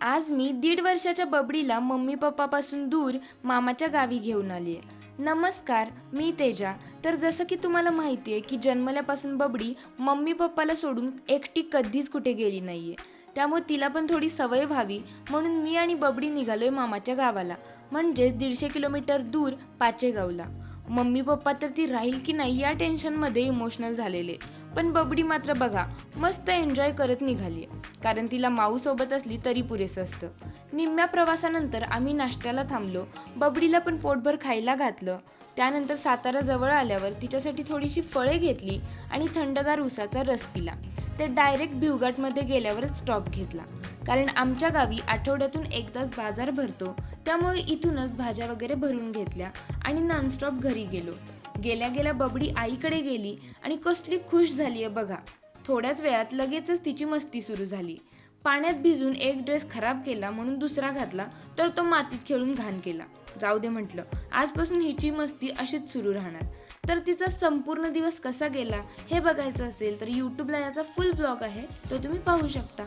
आज मी दीड वर्षाच्या बबडीला मम्मी पप्पापासून दूर मामाच्या गावी घेऊन आली आहे. नमस्कार मी तेजा. तर जसं की तुम्हाला माहिती आहे की जन्मल्यापासून बबडी मम्मी पप्पाला सोडून एकटी कधीच कुठे गेली नाही आहे त्यामुळे तिला पण थोडी सवय व्हावी म्हणून मी आणि बबडी निघालोय मामाच्या गावाला म्हणजेच दीडशे किलोमीटर दूर पाचेगावला. मम्मी पप्पा तर ती राहील की नाही या टेन्शनमध्ये इमोशनल झालेले. पण बबडी मात्र बघा मस्त एन्जॉय करत निघाली आहे कारण तिला माऊसोबत असली तरी पुरेसं असतं. निम्म्या प्रवासानंतर आम्ही नाश्त्याला थांबलो. बबडीला पण पोटभर खायला घातलं. त्यानंतर सातारा जवळ आल्यावर तिच्यासाठी थोडीशी फळे घेतली आणि थंडगार उसाचा रस पिला. ते डायरेक्ट भिवघाटमध्ये गेल्यावरच स्टॉप घेतला. कारण आमच्या गावी आठवड्यातून एकदाच बाजार भरतो. त्यामुळे इथूनच भाज्या वगैरे भरून घेतल्या आणि नॉनस्टॉप घरी गेलो. गेल्या गेल्या बबडी आईकडे गेली आणि कसली खुश झाली आहे बघा. थोड्याच वेळात लगेचच तिची मस्ती सुरू झाली. पाण्यात भिजून एक ड्रेस खराब केला म्हणून दुसरा घातला तर तो मातीत खेळून घाण केला. जाऊ दे म्हटलं आजपासून हिची मस्ती अशीच सुरू राहणार. तर तिचा संपूर्ण दिवस कसा गेला हे बघायचं असेल तर यूट्यूबला याचा फुल ब्लॉग आहे तो तुम्ही पाहू शकता.